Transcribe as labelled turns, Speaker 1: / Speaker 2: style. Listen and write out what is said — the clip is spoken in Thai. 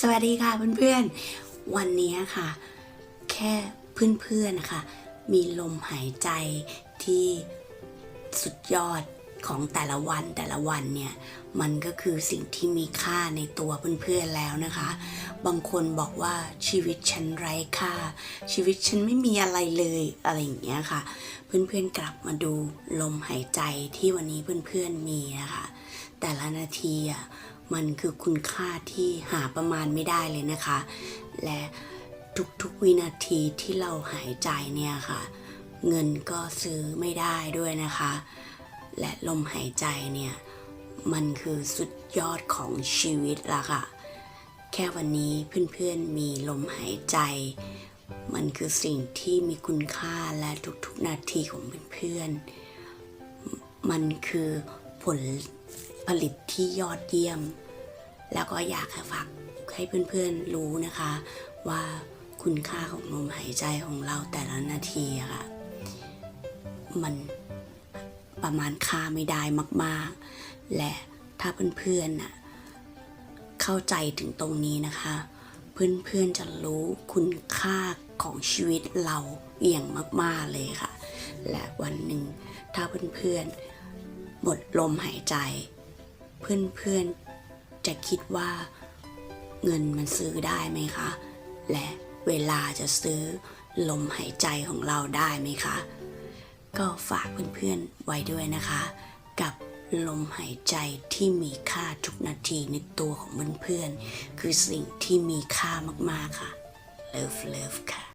Speaker 1: สวัสดีค่ะเพื่อนๆ วันนี้ค่ะ แค่เพื่อนๆนะคะมีลมหายใจที่สุดยอดของแต่ละวันแต่ละวันเนี่ย มันก็คือสิ่งที่มีค่าในตัวเพื่อนๆแล้วนะคะ บางคนบอกว่าชีวิตฉันไร้ค่า ชีวิตฉันไม่มีอะไรเลยอะไรอย่างเงี้ยค่ะ เพื่อนๆกลับมาดูลมหายใจที่วันนี้เพื่อนๆมีนะคะ แต่ละนาทีอะมันคือคุณค่าที่หาประมาณไม่ได้เลยนะคะ และทุกๆวินาทีที่เราหายใจเนี่ยค่ะ เงินก็ซื้อไม่ได้ด้วยนะคะ และลมหายใจเนี่ย มันคือสุดยอดของชีวิตละค่ะ แค่วันนี้เพื่อนๆมีลมหายใจ มันคือสิ่งที่มีคุณค่าและทุกๆนาทีของเพื่อนๆมันคือผล ผลิตที่ยอดเยี่ยม แล้วก็อยากฝากให้เพื่อนๆรู้นะคะ ว่าคุณค่าของลมหายใจของเราแต่ละนาทีอะค่ะ มันประมาณค่าไม่ได้มาก ๆ และถ้าเพื่อนๆน่ะเข้าใจถึงตรงนี้นะคะ เพื่อนๆจะรู้คุณค่าของชีวิตเราอย่างมาก ๆ เลยค่ะ และวันหนึ่งถ้าเพื่อนๆหมดลมหายใจ เพื่อนๆ จะคิดว่าเงินมันซื้อได้ไหมคะ และเวลาจะซื้อลมหายใจของเราได้ไหมคะ ก็ฝากเพื่อนๆไว้ด้วยนะคะ กับลมหายใจที่มีค่าทุกนาทีในตัวของเพื่อนๆคือสิ่งที่มีค่ามากๆค่ะ Love Love ค่ะ